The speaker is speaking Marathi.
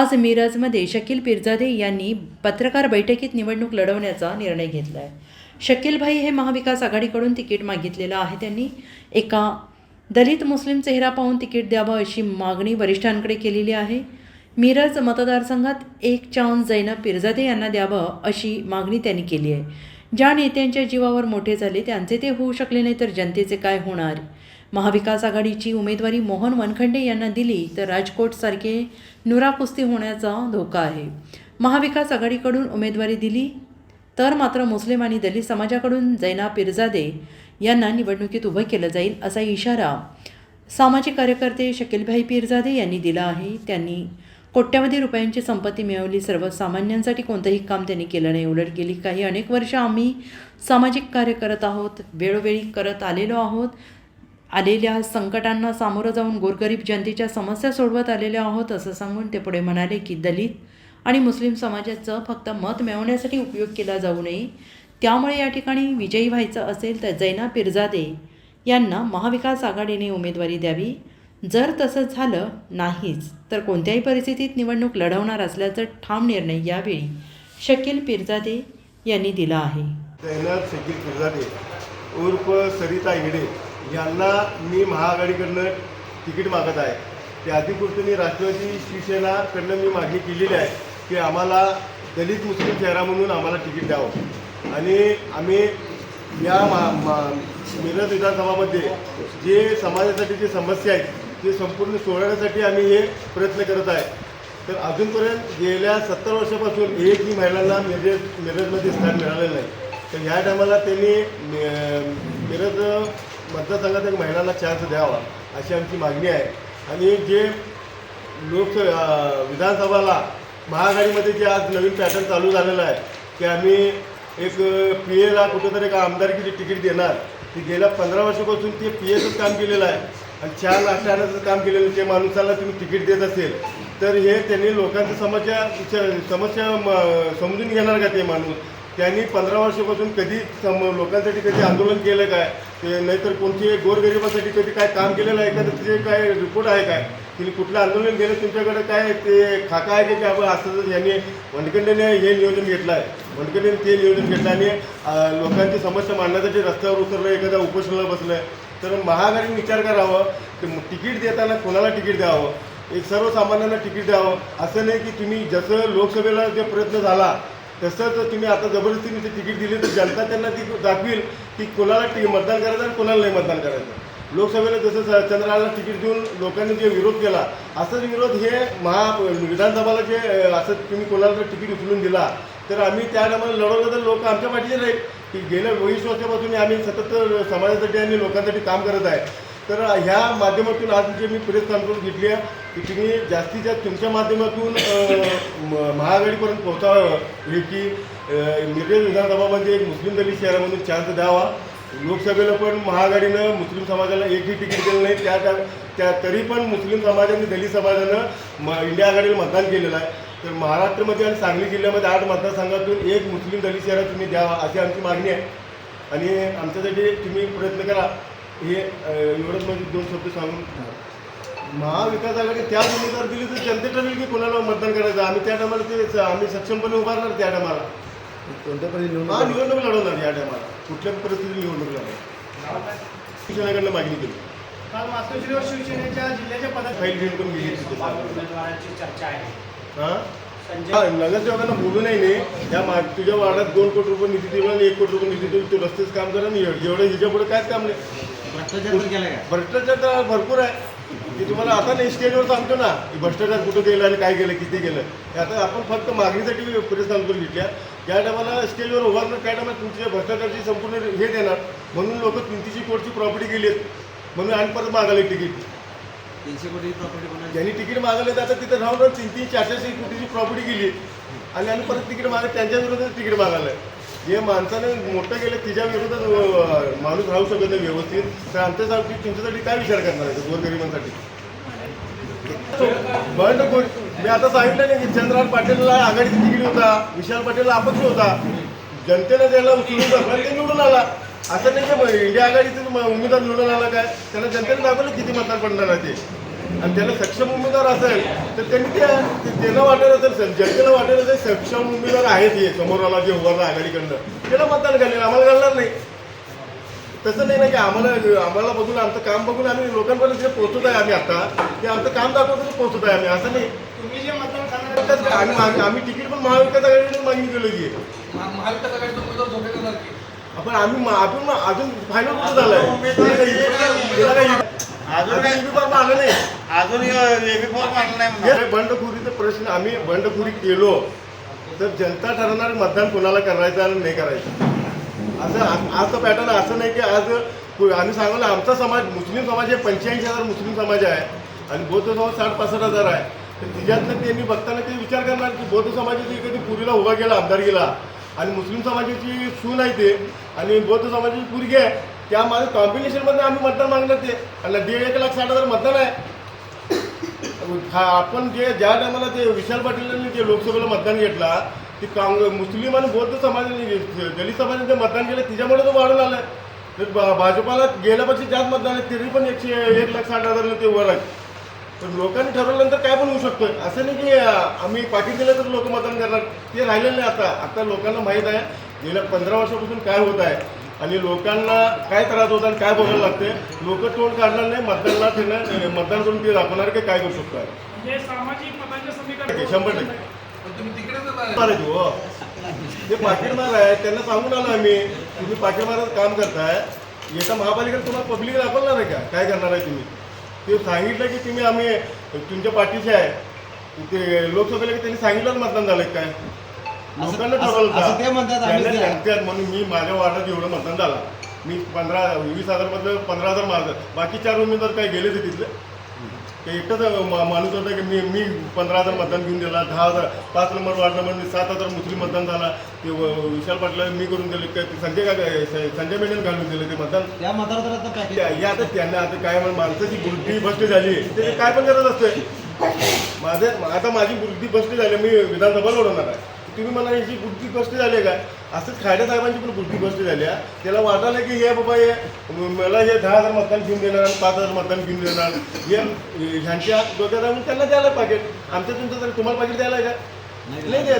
आज मिरजमध्ये शकील पिरजादे यांनी पत्रकार बैठकीत निवडणूक लढवण्याचा निर्णय घेतला आहे शकीलभाई हे महाविकास आघाडीकडून तिकीट मागितलेलं आहे. त्यांनी एका दलित मुस्लिम चेहरा पाहून तिकीट द्यावं अशी मागणी वरिष्ठांकडे केलेली आहे. मिरज मतदारसंघात एक चान्स जैनब पिरजादे यांना द्यावं अशी मागणी त्यांनी केली आहे. ज्या नेत्यांच्या जीवावर मोठे झाले त्यांचे ते होऊ शकले नाही तर जनतेचे काय होणार? महाविकास आघाडीची उमेदवारी मोहन वनखंडे यांना दिली तर राजकोटसारखे नुरा कुस्ती होण्याचा धोका आहे. महाविकास आघाडीकडून उमेदवारी दिली तर मात्र मुस्लिम आणि दलित समाजाकडून जैना पिरजादे यांना निवडणुकीत उभं केलं जाईल असा इशारा सामाजिक कार्यकर्ते शकीलभाई पिरजादे यांनी दिला आहे. त्यांनी कोट्यावधी रुपयांची संपत्ती मिळवली सर्वसामान्यांसाठी कोणतंही काम त्यांनी केलं नाही. उलट गेली काही अनेक वर्ष आम्ही सामाजिक कार्य करत आहोत वेळोवेळी करत आलेलो आहोत. आलेल्या संकटांना सामोरं जाऊन गोरगरीब जनतेच्या समस्या सोडवत आलेल्या आहोत असं सांगून ते पुढे म्हणाले की दलित आणि मुस्लिम समाजाचं फक्त मत मिळवण्यासाठी उपयोग केला जाऊ नये. त्यामुळे या ठिकाणी विजयी व्हायचं असेल तर जैना पिरजादे यांना महाविकास आघाडीने उमेदवारी द्यावी. जर तसं झालं नाहीच तर कोणत्याही परिस्थितीत निवडणूक लढवणार असल्याचा ठाम निर्णय यावेळी शकील पिरजादे यांनी दिला आहे. जैनब शकील पिरजादे उर्फ सरिता हिडे यांना मी महाआघाडीकडनं तिकीट मागत आहे. ते अधिकृतनी राष्ट्रवादी शिवसेनाकडनं मी मागणी केलेली आहे की आम्हाला दलित मुस्लिम चेहरा म्हणून आम्हाला तिकीट द्यावं. आणि आम्ही या मा मा मिरज विधानसभामध्ये जे समाजासाठी जे समस्या आहेत ते संपूर्ण सोडवण्यासाठी आम्ही हे प्रयत्न करत आहे. तर अजूनपर्यंत गेल्या सत्तर वर्षापासून एकही महिलांना मिरज मिरजमध्ये स्थान मिळालेलं नाही. तर ह्या टायमाला त्यांनी मिरज मतदारसंघात एक महिलांना चान्स द्यावा अशी आमची मागणी आहे. आणि जे लोक विधानसभाला महाआघाडीमध्ये जे आज नवीन पॅटर्न चालू झालेलं आहे की आम्ही एक पी एला कुठेतरी एक आमदारकीची तिकीट देणार. ती गेल्या पंधरा वर्षापासून ते पी एचंच काम केलेलं आहे. आणि चार लाख काम केलेलं ते माणसाला तुम्ही तिकीट देत असेल तर हे त्यांनी लोकांच्या समस्या समस्या म- समजून घेणार का ते माणूस? त्यांनी पंधरा वर्षापासून कधी सम लोकांसाठी कधी आंदोलन केलं काय? ते नाहीतर कोणती गोरगरिबासाठी कधी काय काम केलेलं आहे का? तर त्याचे काय रिपोर्ट आहे काय? तिने कुठलं आंदोलन केलं? तुमच्याकडे काय ते खाका आहे की? आपण असं यांनी वनखंडेने हे नियोजन घेतलं आहे. वनखंडेने ते नियोजन घेतलं आणि लोकांची समस्या मांडण्यासाठी रस्त्यावर उतरलं एखाद्या उपोषणाला बसलं. तर महाआघाडीने विचार करावं की तिकीट देताना कोणाला तिकीट द्यावं? एक सर्वसामान्यांना तिकीट द्यावं? असं नाही की तुम्ही जसं लोकसभेला जे प्रयत्न झाला तसंच तुम्ही आता जबरदस्तीने ते तिकीट दिले तर जनता त्यांना ती दाखवील की कोणाला ति मतदान करायचं आणि कोणाला नाही मतदान करायचं. लोकसभेला जसं स- चंद्राला तिकीट देऊन लोकांनी जे विरोध केला असाच विरोध हे महा विधानसभाला जे असं तुम्ही कोणाला जर तिकीट उचलून दिला तर आम्ही त्या टायमाला लढवलं तर लोक आमच्या पाठीचे राहील. की गेल्या वीस वर्षापासून आम्ही सतत समाजासाठी आणि लोकांसाठी काम करत आहे. तर ह्या माध्यमातून आज जे मी प्रेस कॉन्फरन्स घेतली आहे की तुम्ही जास्तीत जास्त तुमच्या माध्यमातून महागडीपर्यंत महाआघाडीपर्यंत पोहोचावं. हे म्हणजे की अ, मिरज विधानसभामध्ये म्हणजे मुस्लिम दलित शहरामधून चान्स द्यावा. लोकसभेला पण महाआघाडीनं मुस्लिम समाजाला एकही तिकीट दिलं नाही. त्या त्या- त्या तरी पण मुस्लिम समाजाने दलित समाजानं म इंडिया आघाडीला मतदान केलेलं आहे. तर महाराष्ट्रामध्ये आणि सांगली जिल्ह्यामध्ये आठ मतदारसंघातून एक मुस्लिम दलित शहरात तुम्ही द्यावा अशी आमची मागणी आहे. आणि आमच्यासाठी तुम्ही प्रयत्न करा. हे एवढंच म्हणजे दोन शब्द सांगून महाविकास आघाडी त्या उमेदवार दिली तर जनते ठरवेल की कोणाला मतदान करायचं? आम्ही त्या टायमाला ते आम्ही सक्षमपणे उभारणार त्या टायमाला. कोणत्या पर्यंत हा निवडणूक लढवणार या टायमाला. कुठल्या परिस्थितीत निवडणूक लढवणार. शिक्षणाकडनं मागणी केली. काल मातोश्रीवर शिवसेनेच्या जिल्ह्याच्या पदात फाईल घेऊन पण गेली तिथे. उमेदवारांची चर्चा आहे. हा? संजय नगरसेवकांना बोलू नाही नाही या मा तुझ्या वार्डात दोन कोटी रुपये निधी दिला आणि एक कोटी रुपये निधी दिला तू रस्तेच काम करा आणि एवढं हिच्या पुढे कायच काम नाही? भ्रष्टाचार केला का? भ्रष्टाचार तर भरपूर आहे. की तुम्हाला आता नाही स्टेजवर सांगतो ना की भ्रष्टाचार कुठं केलं आणि काय केलं किती केलं. हे आता आपण फक्त मागणीसाठी प्रेस कॉन्फरन्स घेतल्या. ज्या टायमाला स्टेजवर उभारणार त्या टायमाला तुमच्या भ्रष्टाचारची संपूर्ण हे देणार. म्हणून लोक तीनशे कोटीची प्रॉपर्टी गेली म्हणून आणि परत मागाले तिकीट. तीनशे कोटी प्रॉपर्टी ज्यांनी तिकीट मागवले तर आता तिथं राहून तीन तीन चार चारशे कोटीची प्रॉपर्टी गेली आणि आम्ही परत तिकीट माग त्यांच्या विरोधात तिकीट मागायला जे माणसाने मोठं केलं तिच्या विरोधात माणूस राहू शकत नाही व्यवस्थित. तर आमच्यासाठी तुमच्यासाठी काय विचार करणार आहे गोरगरिबांसाठी बंड गोर मी आता सांगितलं नाही की चंद्रकांत पाटीलला आघाडी तिकीट होता विशाल पाटीलला अपक्ष होता. जनतेने त्याला उचलून दाखवलं ते निवडून आला. असं नाही की इंडिया आघाडीचं उमेदवार निवडून आला काय? त्यांना जनतेने दाखवलं किती मतदार पडणार आहे ते. आणि त्याला सक्षम उमेदवार असेल तर त्यांनी त्या त्यांना वाटेल असेल सर जनतेला वाटेल असेल सक्षम उमेदवार आहेत हे समोरला जे उभारला आघाडीकडनं. त्याला मतदान घालेल आम्हाला घालणार नाही. तसं नाही ना की आम्हाला आम्हाला बघून आमचं काम बघून आम्ही लोकांपर्यंत जे पोहोचत आहे आम्ही आता ते आमचं काम दाखवतो पोहोचत आहे आम्ही असं नाही. तुम्ही जे मतदान आम्ही आम्ही तिकीट पण महाविकास आघाडीने मागणी केली की महाविकास आघाडीचा उमेदवार आपण आम्ही अजून अजून फायनल कुठं काही- अजून काही EB फॉर्म आलं नाही. अजून एबी फॉर्म आणला नाही बंडखोरीचा प्रश्न आम्ही बंडखोरी केलो तर जनता ठरवणार मतदान कोणाला करायचं आणि नाही करायचं? असं आज- आजचं पॅटर्न असं नाही की आज आम्ही सांगलो आमचा समाज मुस्लिम समाज हे पंच्याऐंशी हजार मुस्लिम समाज आहे. आणि बौद्ध समाज साठ पासष्ट हजार आहे. तर तिच्यातलं त्यांनी बघताना ते विचार करणार की बौद्ध समाजाची कधी पुरीला उभा केला आमदारकीला? आणि मुस्लिम समाजाची सून आहे ते. आणि बौद्ध समाजाची पुरगी आहे. त्या माझं कॉम्बिनेशनमध्ये आम्ही मतदान मागणार ते. आणि दीड एक लाख साठ हजार मतदान आहे. हा आपण जे ज्या टायमाला ते विशाल पाटील जे लोकसभेला मतदान घेतला ते काँग्रेस मुस्लिम आणि बौद्ध समाजाने दलित समाजाने जे मतदान केलं त्याच्यामुळे तो वाढून आलं तर भा- भाजपाला गेल्यापेक्षा जास्त मतदान आहे तरी पण एकशे एक लाख साठ हजार ते वर आहे. तर लोकांनी ठरवल्यानंतर काय पण होऊ शकतोय. असं नाही की आम्ही पाठी दिलं तर लोक मतदान करणार. ते राहिलेलं नाही आता. आता लोकांना माहीत आहे गेल्या पंधरा वर्षापासून काय होत आहे. आणि लोकांना काय त्रास होता आणि काय बघायला लागते? लोक तोंड काढणार नाही मतदानला फिरणार मतदान करून ते दाखवणार की काय करू शकतो आहे. म्हणजे शंभर टक्के. पण तुम्ही तिकडेच नाही मारायचे हो. ते पाकिटमार आहे त्यांना सांगून आलो आम्ही. तुम्ही पाकिटमाराचं काम करताय. येत्या महापालिकेत तुम्हाला पब्लिक दाखवणार आहे का? काय करणार आहे तुम्ही? ते सांगितलं की तुम्ही आम्ही तुमच्या पाठीचे आहे. ते लोकसभेला की त्यांनी सांगितलं मतदान झालं काय? लोकांना असं- ठरवलं असं ते म्हणतात, आम्ही त्यांना ते- सांगतात म्हणून मी माझ्या वार्डात एवढं मतदान झालं. मी पंधरा वीस हजार मधलं पंधरा हजार माझं बाकी चार उमेदवार काय गेले ते तिथले ते एकटाच मा- माणूस होता की मी मी पंधरा हजार मतदान घेऊन दिला दहा हजार पाच नंबर वार्ड नंबर सात हजार मुस्लिम मतदान झाला. ते व- विशाल पाटला मी करून दिले ते संजय काय संजय मेनन घालून दिले ते मतदान. मतदार आता पॅकेज त्या- आता त्यांना आता काय म्हण माणसाची बुद्धी भ्रष्ट झाली. ते काय पण करत असते माझे आता माझी बुद्धी भ्रष्ट झाली मी विधानसभा लढवणार आहे. तुम्ही मला याची बुद्धी भ्रष्ट झाली आहे का? असंच खाडे साहेबांची पण बुद्धी भ्रष्ट झाली आहे त्याला वाटायला की हे बाबा हे मला हे दहा हजार मतदान घेऊन देणार पाच हजार मतदान घेऊन देणार. हे ह्यांच्या डोक्यात आहे म्हणून त्यांना द्यायला पाहिजे. आमच्या तुमचं तर तुम्हाला पाहिजे द्यायला का? नाही द्या